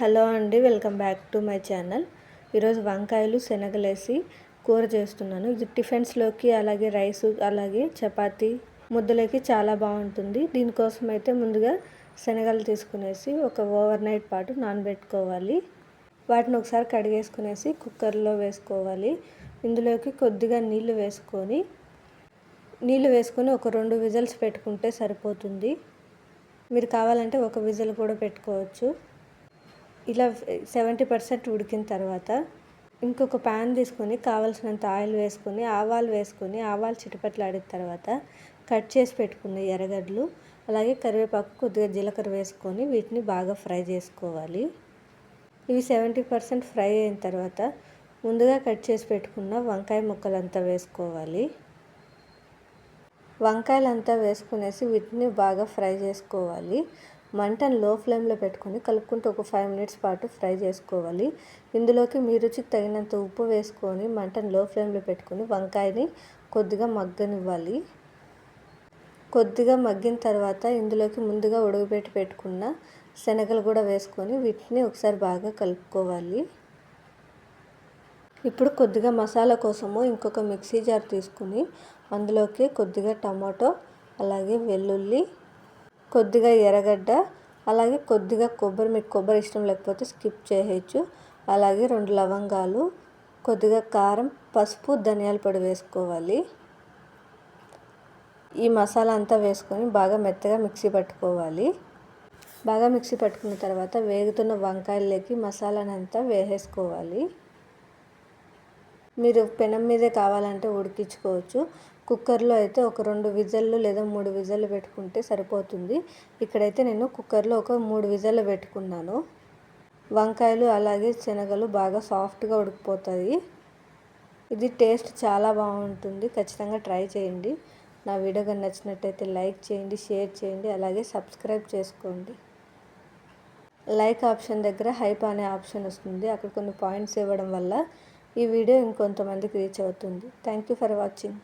Hello అండి welcome back to my channel. ఈరోజు వంకాయలు శనగలేసి కూర చేస్తున్నాను. ఇది టిఫిన్స్లోకి అలాగే రైస్ అలాగే చపాతి ముద్దలకి చాలా బాగుంటుంది. దీనికోసం అయితే ముందుగా శనగలు తీసుకునేసి ఒక ఓవర్ నైట్ పాటు నానబెట్టుకోవాలి. వాటిని ఒకసారి కడిగేసుకునేసి కుక్కర్లో వేసుకోవాలి. ఇందులోకి కొద్దిగా నీళ్ళు వేసుకొని నీళ్ళు వేసుకొని ఒక రెండు విజిల్స్ పెట్టుకుంటే సరిపోతుంది. మీరు కావాలంటే ఒక విజిల్ కూడా పెట్టుకోవచ్చు. ఇలా సెవెంటీ పర్సెంట్ ఉడికిన తర్వాత ఇంకొక ప్యాన్ తీసుకొని కావలసినంత ఆయిల్ వేసుకొని ఆవాలు వేసుకొని ఆవాలు చిటపట్లాడిన తర్వాత కట్ చేసి పెట్టుకున్న ఎర్రగడ్డలు అలాగే కరివేపాకు కొద్దిగా జీలకర్ర వేసుకొని వీటిని బాగా ఫ్రై చేసుకోవాలి. ఇవి సెవెంటీ పర్సెంట్ ఫ్రై అయిన తర్వాత ముందుగా కట్ చేసి పెట్టుకున్న వంకాయ ముక్కలంతా వేసుకోవాలి. వంకాయలంతా వేసుకునేసి వీటిని బాగా ఫ్రై చేసుకోవాలి. మంటను లో ఫ్లేమ్లో పెట్టుకొని కలుపుకుంటూ ఒక ఫైవ్ మినిట్స్ పాటు ఫ్రై చేసుకోవాలి. ఇందులోకి మీ రుచికి తగినంత ఉప్పు వేసుకొని మంటను లో ఫ్లేమ్లో పెట్టుకొని వంకాయని కొద్దిగా మగ్గనివ్వాలి. కొద్దిగా మగ్గిన తర్వాత ఇందులోకి ముందుగా ఉడకబెట్టి పెట్టుకున్న శనగలు కూడా వేసుకొని వీటిని ఒకసారి బాగా కలుపుకోవాలి. ఇప్పుడు కొద్దిగా మసాలా కోసము ఇంకొక మిక్సీ జార్ తీసుకుని అందులోకి కొద్దిగా టమాటో అలాగే వెల్లుల్లి కొద్దిగా ఎర్రగడ్డ అలాగే కొద్దిగా కొబ్బరి మీకు కొబ్బరి ఇష్టం లేకపోతే స్కిప్ చేయవచ్చు అలాగే రెండు లవంగాలు కొద్దిగా కారం పసుపు ధనియాల పొడి వేసుకోవాలి. ఈ మసాలా అంతా వేసుకొని బాగా మెత్తగా మిక్సీ పట్టుకోవాలి. బాగా మిక్సీ పట్టుకున్న తర్వాత వేగుతున్న వంకాయలకి మసాలానంతా వేసేసుకోవాలి. మీరు పెనం మీదే కావాలంటే ఉడికించుకోవచ్చు. కుక్కర్లో అయితే ఒక రెండు విజల్లు లేదా మూడు విజల్లు పెట్టుకుంటే సరిపోతుంది. ఇక్కడైతే నేను కుక్కర్లో ఒక మూడు విజల్లు పెట్టుకున్నాను. వంకాయలు అలాగే శనగలు బాగా సాఫ్ట్గా ఉడికిపోతాయి. ఇది టేస్ట్ చాలా బాగుంటుంది. ఖచ్చితంగా ట్రై చేయండి. నా వీడియో కానీ నచ్చినట్టయితే లైక్ చేయండి షేర్ చేయండి అలాగే సబ్స్క్రైబ్ చేసుకోండి. లైక్ ఆప్షన్ దగ్గర హైప్ అనే ఆప్షన్ వస్తుంది. అక్కడ కొన్ని పాయింట్స్ ఇవ్వడం వల్ల ఈ వీడియో ఇంకొంతమందికి రీచ్ అవుతుంది. Thank you for watching